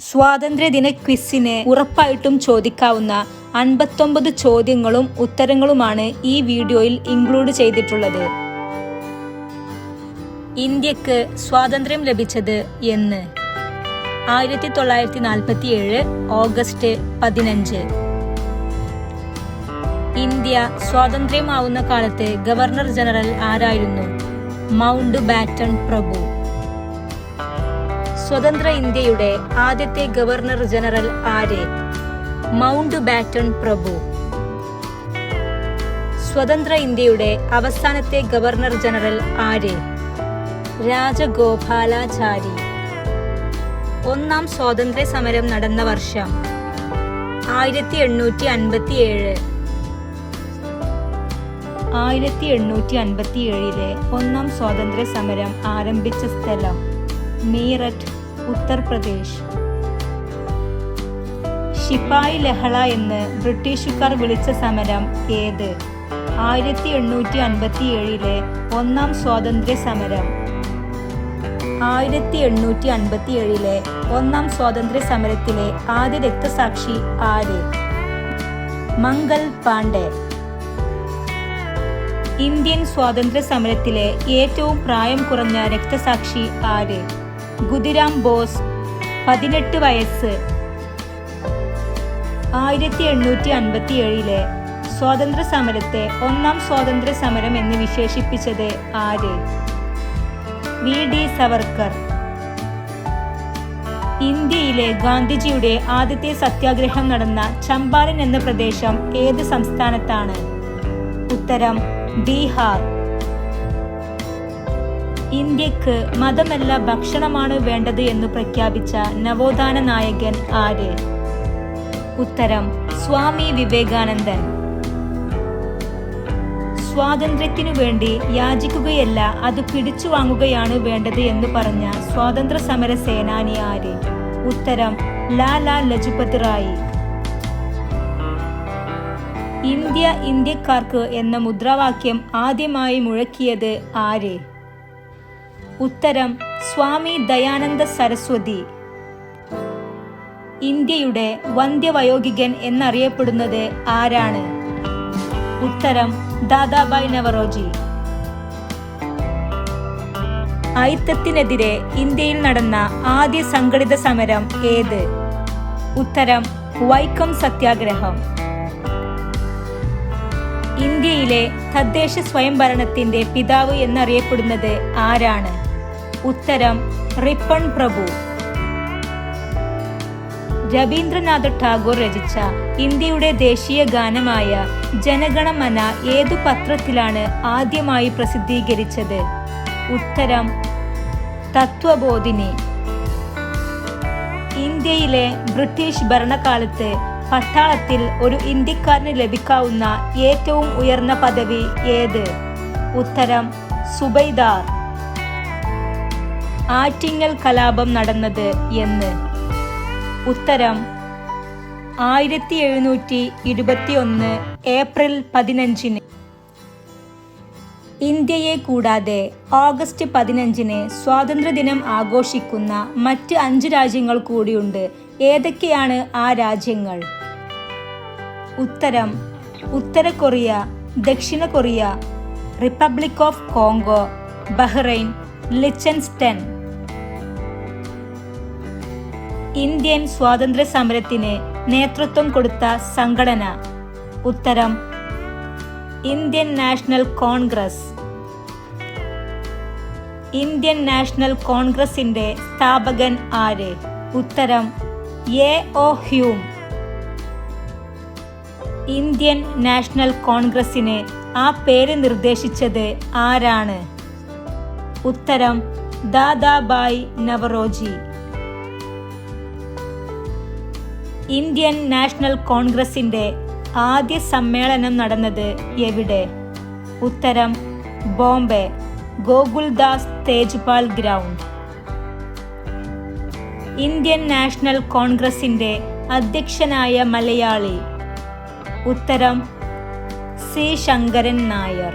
സ്വാതന്ത്ര്യദിന ക്വിസിന് ഉറപ്പായിട്ടും ചോദിക്കാവുന്ന അൻപത്തൊമ്പത് ചോദ്യങ്ങളും ഉത്തരങ്ങളുമാണ് ഈ വീഡിയോയിൽ ഇൻക്ലൂഡ് ചെയ്തിട്ടുള്ളത്. ഇന്ത്യയ്ക്ക് സ്വാതന്ത്ര്യം ലഭിച്ചത് എന്ന്. ആയിരത്തി തൊള്ളായിരത്തി നാൽപ്പത്തി ഏഴ് ഓഗസ്റ്റ് പതിനഞ്ച്. ഇന്ത്യ സ്വാതന്ത്ര്യമാവുന്ന കാലത്ത് ഗവർണർ ജനറൽ ആരായിരുന്നു? മൗണ്ട് ബാറ്റൺ പ്രഭു. സ്വതന്ത്ര ഇന്ത്യയുടെ ആദ്യത്തെ ഗവർണർ ജനറൽ ആര്? മൗണ്ട് ബാറ്റൺ പ്രഭു. സ്വതന്ത്ര ഇന്ത്യയുടെ അവസാനത്തെ ഗവർണർ ജനറൽ ആര്? രാജഗോപാലാചാരി. ഒന്നാം സ്വാതന്ത്ര്യ സമരം നടന്ന വർഷം ആയിരത്തി എണ്ണൂറ്റി അൻപത്തി ഏഴ് ആയിരത്തി എണ്ണൂറ്റി അൻപത്തി ഏഴിലെ ഒന്നാം സ്വാതന്ത്ര്യ സമരം ആരംഭിച്ച സ്ഥലം മീററ്റ് ഉത്തർപ്രദേശ്. ഷിപ്പായി ലഹള എന്ന് ബ്രിട്ടീഷുകാർ വിളിച്ച സമരം ഏത്? ആയിരത്തി എണ്ണൂറ്റി അൻപത്തി ഏഴിലെ ഒന്നാം സ്വാതന്ത്ര്യ സമരം. ആയിരത്തി എണ്ണൂറ്റി അൻപത്തി ഏഴിലെ ഒന്നാം സ്വാതന്ത്ര്യ സമരത്തിലെ ആദ്യ രക്തസാക്ഷി ആര്? മംഗൾ പാണ്ഡെ. ഇന്ത്യൻ സ്വാതന്ത്ര്യ സമരത്തിലെ ഏറ്റവും പ്രായം കുറഞ്ഞ രക്തസാക്ഷി ആര്? ഗുദിരാം ബോസ് പതിനെട്ട് വയസ്സ്. ആയിരത്തി എണ്ണൂറ്റി അൻപത്തി ഏഴിലെ സ്വാതന്ത്ര്യ സമരത്തെ ഒന്നാം സ്വാതന്ത്ര്യ സമരം എന്ന് വിശേഷിപ്പിച്ചത് ആര്? വി. ഡി. സവർക്കർ. ഇന്ത്യയിലെ ഗാന്ധിജിയുടെ ആദ്യത്തെ സത്യാഗ്രഹം നടന്ന ചമ്പാരൻ എന്ന പ്രദേശം ഏത് സംസ്ഥാനത്താണ്? ഉത്തരം ബീഹാർ. ഇന്ത്യയ്ക്ക് മതമല്ല ഭക്ഷണമാണ് വേണ്ടത് എന്ന് പ്രഖ്യാപിച്ച നവോത്ഥാന നായകൻ ആര്? ഉത്തരം സ്വാമി വിവേകാനന്ദൻ. സ്വാതന്ത്ര്യത്തിനു വേണ്ടി യാചിക്കുകയല്ല അത് പിടിച്ചു വാങ്ങുകയാണ് വേണ്ടത് എന്ന് പറഞ്ഞ സ്വാതന്ത്ര്യ സമര സേനാനി ആര്? ഉത്തരം ലാലാ ലജുപത് റായി. ഇന്ത്യ ഇന്ത്യക്കാർക്ക് എന്ന മുദ്രാവാക്യം ആദ്യമായി മുഴക്കിയത് ആര്? ഉത്തരം സ്വാമി ദയാനന്ദ സരസ്വതി. ഇന്ത്യയുടെ വന്ധ്യവയോഗികൻ എന്നറിയപ്പെടുന്നത് ആരാണ്? ഉത്തരം ദാദാബായ് നവറോജി. അയിത്തത്തിനെതിരെ ഇന്ത്യയിൽ നടന്ന ആദ്യ സംഘടിത സമരം ഏത്? ഉത്തരം വൈക്കം സത്യാഗ്രഹം. ഇന്ത്യയിലെ തദ്ദേശ സ്വയംഭരണത്തിന്റെ പിതാവ് എന്നറിയപ്പെടുന്നത് ആരാണ്? ഉത്തരം റിപ്പൺ പ്രഭു. രവീന്ദ്രനാഥ് ടാഗോർ രചിച്ച ഇന്ത്യയുടെ ദേശീയ ഗാനമായ ജനഗണമന ഏതു പത്രത്തിലാണ് ആദ്യമായി പ്രസിദ്ധീകരിച്ചത്? ഉത്തരം തത്വബോധിനി. ഇന്ത്യയിലെ ബ്രിട്ടീഷ് ഭരണകാലത്ത് പട്ടാളത്തിൽ ഒരു ഇന്ത്യക്കാരന് ലഭിക്കാവുന്ന ഏറ്റവും ഉയർന്ന പദവി ഏത്? ഉത്തരം സുബൈദാർ. ആറ്റിങ്ങൽ കലാപം നടന്നത് എന്ന്. ഉത്തരം ആയിരത്തി എഴുന്നൂറ്റി ഇരുപത്തി ഒന്ന് ഏപ്രിൽ പതിനഞ്ചിന്. ഇന്ത്യയെ കൂടാതെ ഓഗസ്റ്റ് പതിനഞ്ചിന് സ്വാതന്ത്ര്യദിനം ആഘോഷിക്കുന്ന മറ്റ് അഞ്ച് രാജ്യങ്ങൾ കൂടിയുണ്ട്. ഏതൊക്കെയാണ് ആ രാജ്യങ്ങൾ? ഉത്തരം ഉത്തര കൊറിയ ദക്ഷിണ Korea republic of Congo Bahrain Liechtenstein. Indian സ്വാതന്ത്ര്യ സമരത്തിന് നേതൃത്വം കൊടുത്ത സംഘടന. ഉത്തരം Indian national Congress. Indian national കോൺഗ്രസിന്റെ സ്ഥാപകൻ ആര്? ഉത്തരം A. O. Hume. Indian national കോൺഗ്രസിന് ആ പേര് നിർദ്ദേശിച്ചത് ആരാണ്? ഉത്തരം ദാദാബായ് നവറോജി. ഇന്ത്യൻ നാഷണൽ കോൺഗ്രസിന്റെ ആദ്യ സമ്മേളനം നടന്നത് എവിടെ? ഉത്തരം Bombay Gokuldas Tejpal ground. Indian national കോൺഗ്രസിന്റെ അധ്യക്ഷനായ മലയാളി. ഉത്തരം C. Sankaran Nair.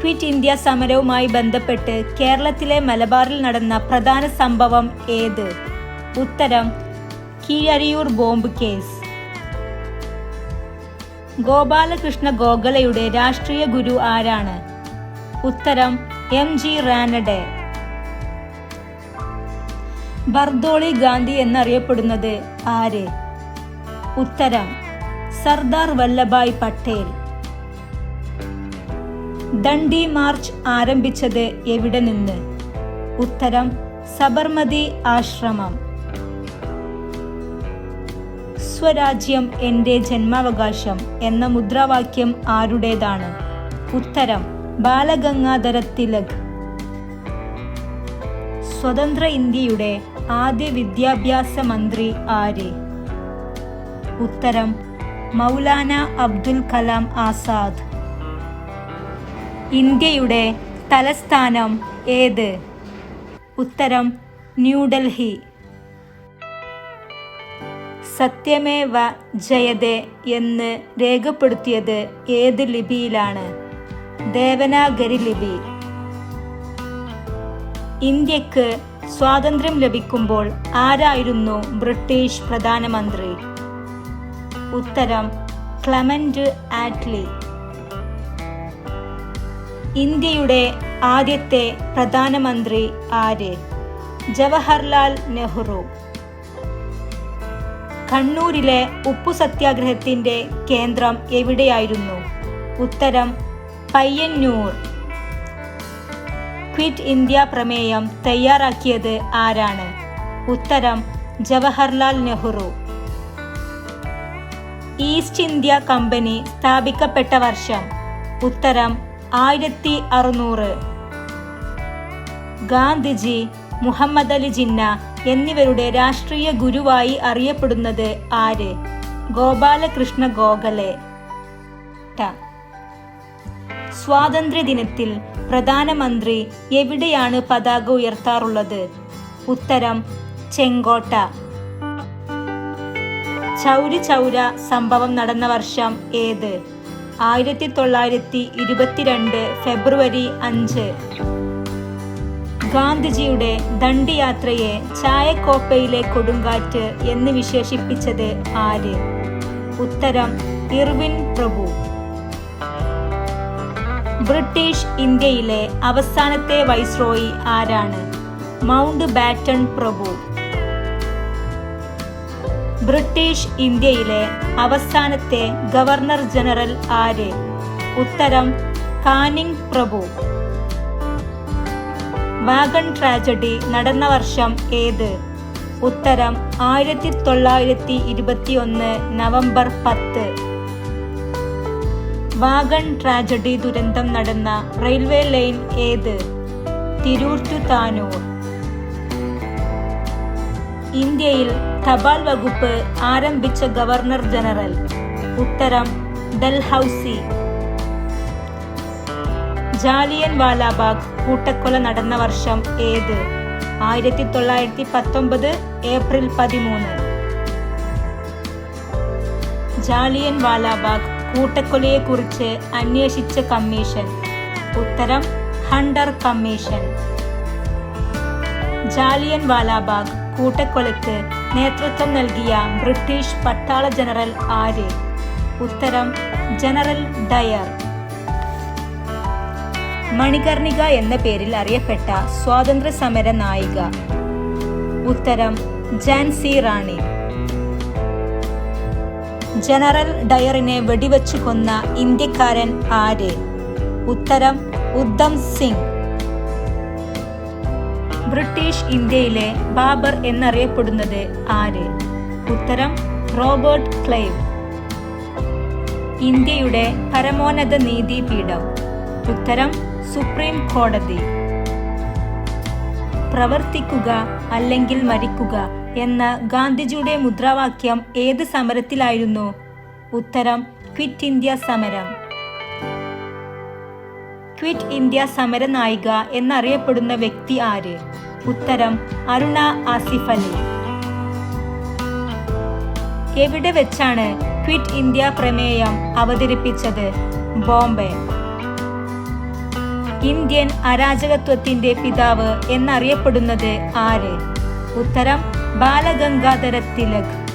Quit India സമരവുമായി ബന്ധപ്പെട്ട് കേരളത്തിലെ മലബാറിൽ നടന്ന പ്രധാന സംഭവം ഏത്? ഉത്തരം കീഴരിയൂർ ബോംബ് കേസ്. ഗോപാലകൃഷ്ണ ഗോഖലയുടെ രാഷ്ട്രീയ ഗുരു ആരാണ്? ഉത്തരം എം ജി റാനഡെ. ബർദോളി ഗാന്ധി എന്നറിയപ്പെടുന്നത് ആര്? ഉത്തരം സർദാർ വല്ലഭായ് പട്ടേൽ. ദണ്ഡി മാർച്ച് ആരംഭിച്ചത് എവിടെ നിന്ന്? ഉത്തരം സബർമതി ആശ്രമം. സ്വരാജ്യം എന്റെ ജന്മാവകാശം എന്ന മുദ്രാവാക്യം ആരുടേതാണ്? ഉത്തരം ബാലഗംഗാധര തിലക് സ്വതന്ത്ര ഇന്ത്യയുടെ ആദ്യ വിദ്യാഭ്യാസ മന്ത്രി ആര്? ഉത്തരം മൗലാന അബ്ദുൽ കലാം ആസാദ്. ഇന്ത്യയുടെ തലസ്ഥാനം ഏത്? ഉത്തരം ന്യൂഡൽഹി സത്യമേവ ജയതേ എന്ന് രേഖപ്പെടുത്തിയത് ഏത് ലിപിയിലാണ്? ദേവനാഗരി ലിപി. ഇന്ത്യയ്ക്ക് സ്വാതന്ത്ര്യം ലഭിക്കുമ്പോൾ ആരായിരുന്നു ബ്രിട്ടീഷ് പ്രധാനമന്ത്രി? ഉത്തരം ക്ലമന്റ് ആറ്റ്ലി. ഇന്ത്യയുടെ ആദ്യത്തെ പ്രധാനമന്ത്രി ആര്? ജവഹർലാൽ നെഹ്റു. കണ്ണൂരിലെ ഉപ്പു സത്യാഗ്രഹത്തിന്റെ കേന്ദ്രം എവിടെയായിരുന്നു? ഉത്തരം പയ്യന്നൂർ. ക്വിറ്റ് ഇന്ത്യ പ്രമേയം തയ്യാറാക്കിയത് ആരാണ്? ഉത്തരം Jawaharlal Nehru. East India company സ്ഥാപിക്കപ്പെട്ട വർഷം. ഉത്തരം ആയിരത്തി അറുന്നൂറ് ഗാന്ധിജി മുഹമ്മദ് അലി ജിന്ന എന്നിവരുടെ രാഷ്ട്രീയ ഗുരുവായി അറിയപ്പെടുന്നത് ആര്? ഗോപാലകൃഷ്ണ ഗോഖലെ. സ്വാതന്ത്ര്യ ദിനത്തിൽ പ്രധാനമന്ത്രി എവിടെയാണ് പതാക ഉയർത്താറുള്ളത്? ഉത്തരം ചെങ്കോട്ട. ചൗരി ചൗര സംഭവം നടന്ന വർഷം ഏത്? ആയിരത്തി തൊള്ളായിരത്തി ഇരുപത്തിരണ്ട് ഫെബ്രുവരി അഞ്ച്. ഗാന്ധിജിയുടെ ദണ്ഡിയാത്രയെ ചായക്കോപ്പയിലെ കൊടുങ്കാറ്റ് എന്ന് വിശേഷിപ്പിച്ചത് ആര്? ഉത്തരം ഇർവിൻ പ്രഭു. ബ്രിട്ടീഷ് ഇന്ത്യയിലെ അവസാനത്തെ വൈസ്രോയി ആരാണ്? മൗണ്ട് ബാറ്റൺ പ്രഭു. ബ്രിട്ടീഷ് ഇന്ത്യയിലെ അവസാനത്തെ ഗവർണർ ജനറൽ ആര്? ഉത്തരം കാനിങ് പ്രഭു. വാഗൺ ട്രാജഡി നടന്ന വർഷം ഏത്? ഉത്തരം ആയിരത്തി തൊള്ളായിരത്തി ഇരുപത്തി ഒന്ന് നവംബർ പത്ത്. വാഗൺ ട്രാജഡി ദുരന്തം നടന്ന റെയിൽവേ ലൈൻ ഏത്? തിരൂർ ടു താനൂർ. ഇന്ത്യയിൽ തപാൽ വകുപ്പ് ആരംഭിച്ച ഗവർണർ ജനറൽ. ഉത്തരം ഡൽഹൌസി. ജാലിയൻ വാലാബാഗ് കൂട്ടക്കൊല നടന്ന വർഷം ഏത്? ആയിരത്തി തൊള്ളായിരത്തി പത്തൊമ്പത് ഏപ്രിൽ പതിമൂന്ന്. ജാലിയൻ വാലാബാഗ് കൂട്ടക്കൊലയെക്കുറിച്ച് അന്വേഷിച്ച കമ്മീഷൻ. ഉത്തരം ഹണ്ടർ കമ്മീഷൻ. ജാലിയൻ വാലാബാഗ് കൂട്ടക്കൊലയ്ക്ക് നേതൃത്വം നൽകിയ ബ്രിട്ടീഷ് പട്ടാള ജനറൽ ആര്? ഉത്തരം ജനറൽ ഡയർ. മണികർണിക എന്ന പേരിൽ അറിയപ്പെട്ട സ്വാതന്ത്ര്യ സമര നായിക. ഉത്തരം ജാൻസി റാണി. ജനറൽ ഡയറിനെ വെടിവെച്ചു കൊന്ന ഇന്ത്യക്കാരൻ ആര്? ഉത്തരം ഉദ്ധം സിംഗ്. ബ്രിട്ടീഷ് ഇന്ത്യയിലെ ബാബർ എന്നറിയപ്പെടുന്നത് ആര്? ഉത്തരം റോബർട്ട് ക്ലൈവ് ഇന്ത്യയുടെ പരമോന്നത നീതിപീഠം. ഉത്തരം സുപ്രീം കോടതി. പ്രവർത്തിക്കുക അല്ലെങ്കിൽ മരിക്കുക എന്ന ഗാന്ധിജിയുടെ മുദ്രാവാക്യം ഏത് സമരത്തിലായിരുന്നു? ഉത്തരം ക്വിറ്റ് ഇന്ത്യ സമരം. ക്വിറ്റ് ഇന്ത്യ സമര നായിക എന്നറിയപ്പെടുന്ന വ്യക്തി ആര്? ഉത്തരം അരുണ ആസിഫ് അലി. എവിടെ വെച്ചാണ് ക്വിറ്റ് ഇന്ത്യ പ്രമേയം അവതരിപ്പിച്ചത്? ബോംബെ. ഇന്ത്യൻ അരാജകത്വത്തിന്റെ പിതാവ് എന്നറിയപ്പെടുന്നത് ആര്? ഉത്തരം ബാലഗംഗാധര തിലക്.